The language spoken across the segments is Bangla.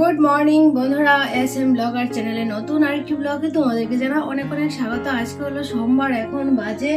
গুড মর্নিং বন্ধুরা, এস এম ব্লগার চ্যানেলে নতুন আরেকটি ব্লগে তোমাদেরকে জানা অনেক অনেক স্বাগত। আজকে হলো সোমবার, এখন বাজে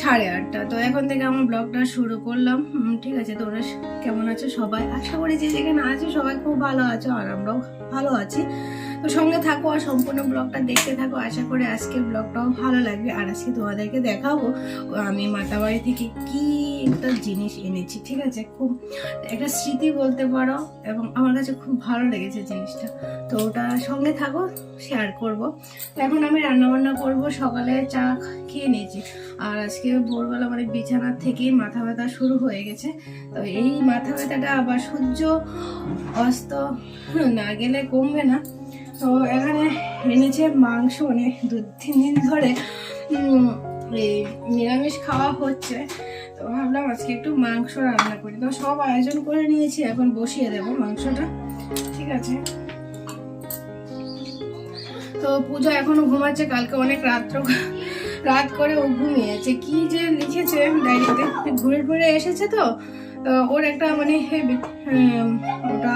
সাড়ে আটটা। তো এখন থেকে আমার ব্লগটা শুরু করলাম। ঠিক আছে, তোমরা কেমন আছো সবাই? আশা করি যে যেখানে আছো সবাই খুব ভালো আছো, আর আমরাও ভালো আছি। তো সঙ্গে থাকো আর সম্পূর্ণ ব্লগটা দেখতে থাকো। আশা করি আজকে ব্লগটাও ভালো লাগবে। আর আজকে তোমাদেরকে দেখাবো আমি মাতাবাড়ি থেকে কি একটা জিনিস এনেছি, ঠিক আছে? খুব একটা স্মৃতি বলতে পারো এবং আমার কাছে খুব ভালো লেগেছে জিনিসটা। তো ওটা সঙ্গে থাকো শেয়ার করব। এখন আমি রান্নাবান্না করব, সকালে চা খেয়ে নিয়েছি। আর আজকে ভোরবেলা মানে বিছানার থেকেই মাথা ব্যথা শুরু হয়ে গেছে। তো এই মাথা ব্যথাটা আবার সূর্য অস্ত না গেলে কমবে না। তো এখানে এনেছে মাংস মানে দু তিন দিন ধরে এই নিরামিষ খাওয়া হচ্ছে। ভাবলাম আজকে একটু মাংস রান্না করি। তো সব আয়োজন করে নিয়েছি, এখন বসিয়ে দেবো মাংসটা। ঠিক আছে? তো পূজা এখনও ঘুমাচ্ছে, কালকে অনেক রাত্র রাত করে ও ঘুমিয়েছে। কি যে লিখেছে ডায়েরিতে? ঘুরে ঘুরে এসেছে তো তো ওর একটা মানে হেবি ওটা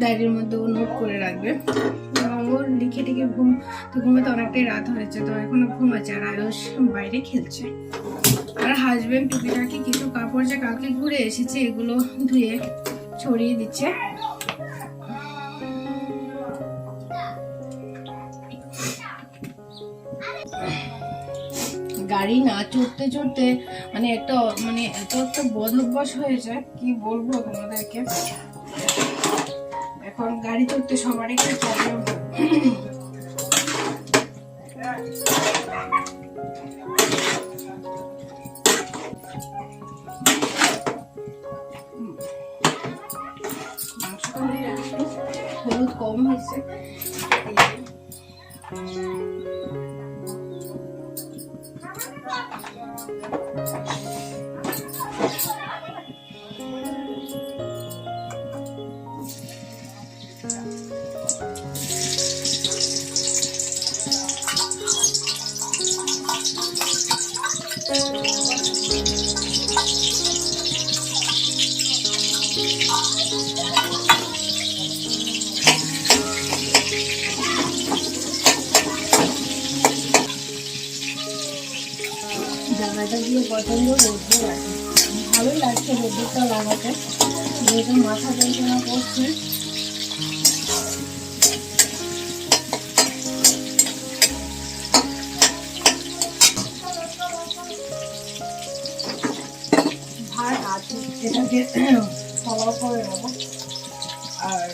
ডায়েরির মধ্যে ও নোট করে রাখবে। ওর লিখে টিখে ঘুম, তো ঘুমাতে অনেকটাই রাত হয়েছে, তো এখনও ঘুমাচ্ছে আর আয়ুষ বাইরে খেলছে। আর হাজবেন্ড টুকিটাকি কিছু কাপড় যে কালকে ঘুরে এসেছে, এগুলো ধুয়ে ছড়িয়ে দিচ্ছে। গাড়ি না চড়তে চড়তে মানে একটা মানে এত একটা বদ অভ্যাস হয়েছে কি বলব তোমাদেরকে? এখন গাড়ি চড়তে সবারই একটু প্রবলেম কম হয়েছে। জায়গাটা দিয়ে পছন্দ রোদ্দুর আছে ভালোই লাগছে রোদ্দুরটা লাগাতে যেহেতু মাথা যন্ত্রণা করছে। ভাত আছে। এটাকে ফলো করে নেব। আর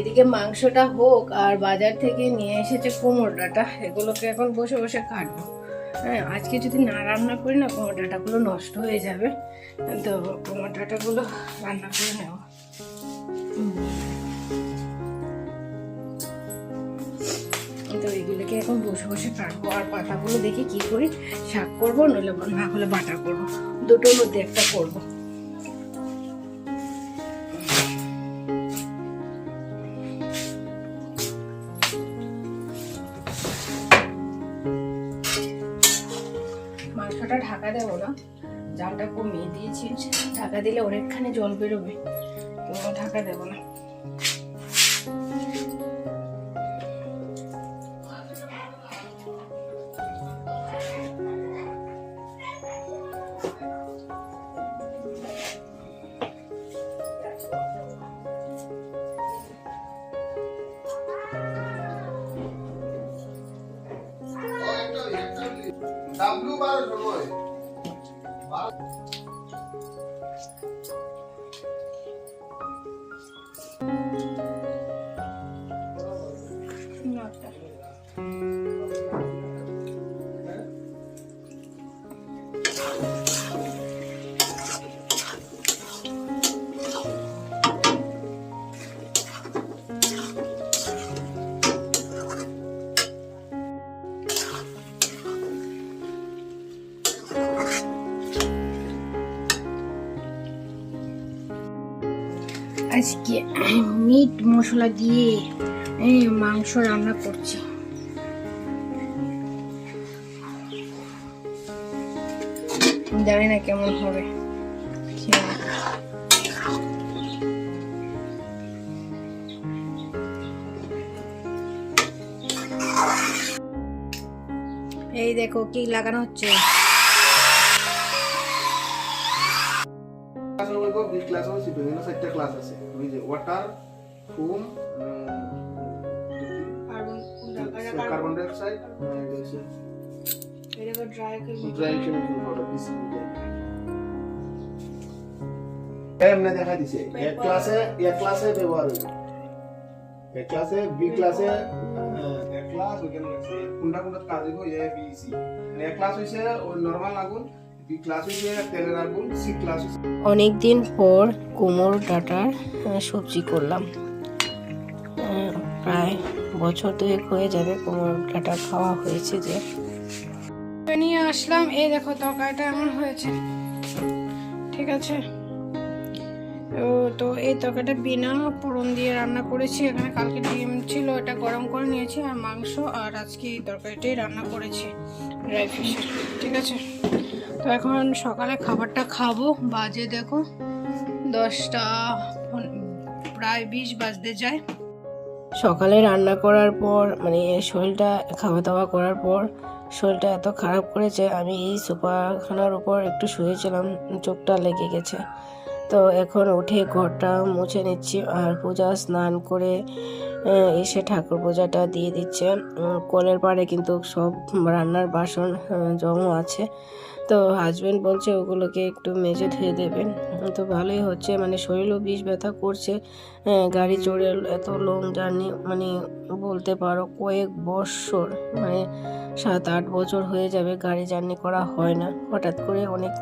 এদিকে মাংসটা হোক আর বাজার থেকে নিয়ে এসেছে কোমর এগুলোকে এখন বসে বসে কাটবো। হ্যাঁ আজকে যদি না রান্না করি না কোমর ডাঁটাগুলো নষ্ট হয়ে যাবে। তো কোমর ডাঁটাগুলো রান্না করে নেব। তো এগুলোকে এখন বসে বসে কাটবো আর পাতাগুলো দেখি কি করি, শাক করব, নইলে না হলে বাটা করব। দুটোর মধ্যে একটা করব। জালটা কমিয়ে দিয়েছি। ঢাকা দিলে অনেকখানি জল বেরোবে। তো ঢাকা দেবো না। ডাব্লিউ বারোশো নয় Wow. আজকে মিট মশলা দিয়ে মাংস রান্না করছি। জানি না কেমন হবে। এই দেখো কি লাগানো হচ্ছে। বলব ক্লাস আছে বিভিন্ন চারটা ক্লাস আছে। ওই যে water foam carbon dioxide dry chemical powder দিছি এমনি দেখা দিছে। এক ক্লাসে এক ক্লাসে ব্যবহার হইব এক ক্লাসে বি ক্লাসে এক ক্লাস ওইখানে আছে কোনটা কোনটা কাজ হইব এ বি সি এক ক্লাস হইছে ওই নরমাল আগুন অনেক দিন পর কুমড়ো ডাটার সবজি করলাম। প্রায় বছর দুয়েক হয়ে যাবে কুমড়ো ডাটা খাওয়া হয়েছে যে। নিয়ে আসলাম। এই দেখো তরকারিটা এমন হয়েছে। ঠিক আছে। ও তো এই তরকারিটা বিনা ফোড়ন দিয়ে রান্না করেছি। এখানে কালকে ডিম ছিল এটা গরম করে নিয়েছি আর মাংস আর আজকে এই তরকারিটাই রান্না করেছি। ড্রাই ফিশের ঠিক আছে। তো এখন সকালে খাবারটা খাব। বাজে দেখো দশটা প্রায় বিশ বাজতে যায়। সকালে রান্না করার পর মানে শরীরটা খাওয়া দাওয়া করার পর শরীরটা এত খারাপ করেছে, আমি এই সোফাখানার উপর একটু শুয়েছিলাম, চোখটা লেগে গেছে। তো এখন উঠে ঘরটা মুছে নিচ্ছি আর পূজা স্নান করে এসে ঠাকুর পূজাটা দিয়ে দিচ্ছে। কলের পাড়ে কিন্তু সব রান্নার বাসন আহ, জমা আছে। তো হাজব্যান্ড বলছে ওগুলোকে একটু মেজে ধুয়ে দেবেন। তো ভালোই হচ্ছে মানে শরীরও বিষ ব্যথা করছে। গাড়ি চড়ে এত লং জার্নি মানে বলতে পারো কয়েক বৎসর মানে সাত আট বছর হয়ে যাবে গাড়ি জার্নি করা হয় না। হঠাৎ করে অনেক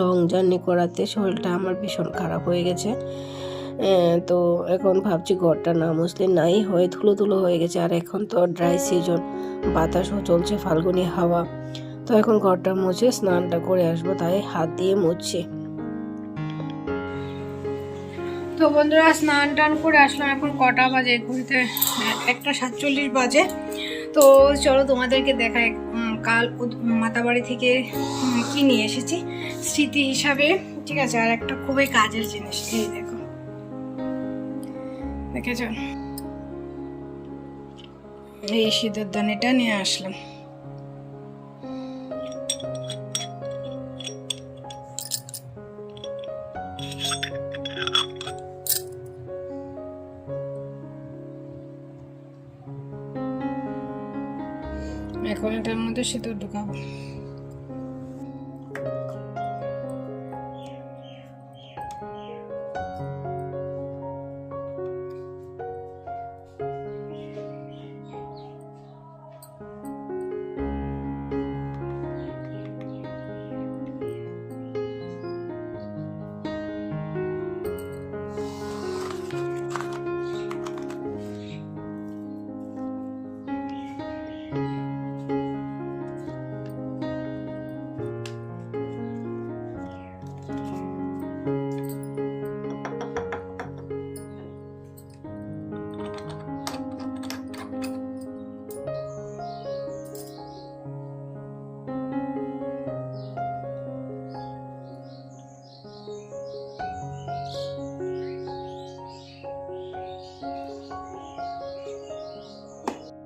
লং জার্নি করাতে শরীরটা আমার ভীষণ খারাপ হয়ে গেছে। তো এখন ভাবছি ঘরটা না মুছলে নাই হয়ে ধুলো ধুলো হয়ে গেছে। আর এখন তো ড্রাই সিজন বাতাসও চলছে ফাল্গুনি হাওয়া। তো এখন ঘরটা মুছে স্নানটা করে আসব, তাই হাত দিয়ে মুছছি। তো বন্ধুরা, স্নান টান করে আসলাম এখন কটা বাজে? ঘুরতে একটা সাতচল্লিশ বাজে। তো চলো তোমাদেরকে দেখায় কাল মাতাবাড়ি থেকে কি নিয়ে এসেছি। স্মৃতি হিসাবে, ঠিক আছে? আর একটা খুবই কাজের জিনিস, এই দেখো। দেখেছ? এই শীতের দানিটা নিয়ে আসলাম। এখন এটার মধ্যে সিঁদুর ঢুকাবো।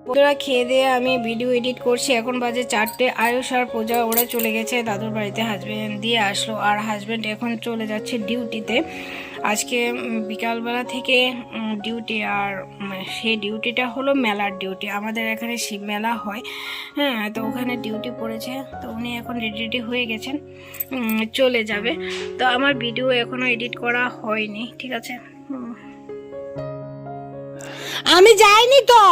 বন্ধুরা, খেয়ে দিয়ে আমি ভিডিও এডিট করছি। এখন বাজে চারটে। আয়ুষ আর পূজা ওরা চলে গেছে। দাদুর বাড়িতে হাজব্যান্ড দিয়ে আসলো। আর হাজব্যান্ড এখন চলে যাচ্ছে ডিউটিতে আজকে বিকালবেলা থেকে ডিউটি আর সেই ডিউটিটা হলো মেলার ডিউটি আমাদের এখানে শিব মেলা হয়। হ্যাঁ তো ওখানে ডিউটি পড়েছে। তো উনি এখন রেডি হয়ে গেছেন। চলে যাবে। তো আমার ভিডিও এখনও এডিট করা হয়নি। ঠিক আছে? আমি যাইনি তো!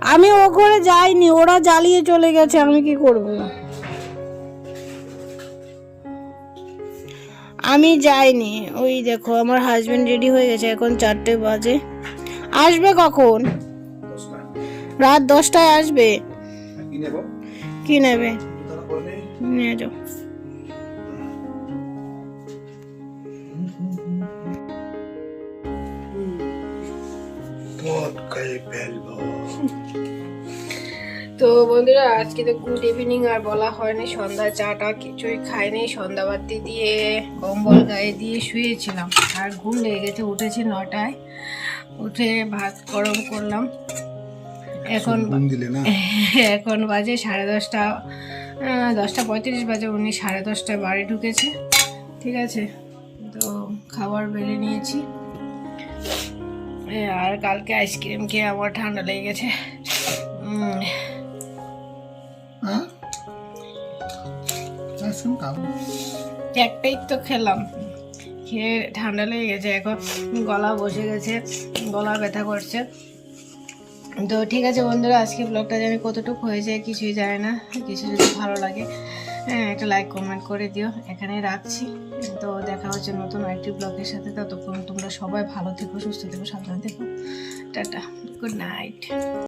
আমি ও ঘরে যাইনি ওরা জ্বালিয়ে চলে গেছে আমি কি করব? আমি যাইনি। ওই দেখো আমার হাজবেন্ড রেডি হয়ে গেছে এখন চারটে বাজে। আসবে কখন? রাত দশটায় আসবে। কি নেবে? নিয়ে যাও। ফেলব। তো বন্ধুরা আজকে তো গুড ইভিনিং আর বলা হয়নি। সন্ধ্যা চাটা কিছুই খাইনি সন্ধ্যা বাতি দিয়ে কম্বল গায়ে দিয়ে শুয়েছিলাম। আর ঘুম লেগে গেছে উঠেছি নটায়। উঠে ভাত গরম করলাম। এখন এখন বাজে সাড়ে দশটা দশটা পঁয়ত্রিশ বাজে উনি সাড়ে দশটায় বাড়ি ঢুকেছে। ঠিক আছে? তো খাবার বেড়ে নিয়েছি। আর কালকে আইসক্রিম খেয়ে আমার ঠান্ডা লেগে গেছে। একটাই তো খেলাম। খেয়ে ঠান্ডা লেগে গেছে এখন গলা বসে গেছে গলা ব্যথা করছে। তো ঠিক আছে বন্ধুরা আজকে ব্লগটা জানি কতটুকু হয়েছে কিছুই যায় না কিছু যদি ভালো লাগে হ্যাঁ একটা লাইক কমেন্ট করে দিও। এখানে রাখছি। তো দেখা হচ্ছে নতুন আরেকটি ব্লগের সাথে। ততক্ষণ তোমরা সবাই ভালো থেকো, সুস্থ থেকো, সাবধানে থেকো। Tata good night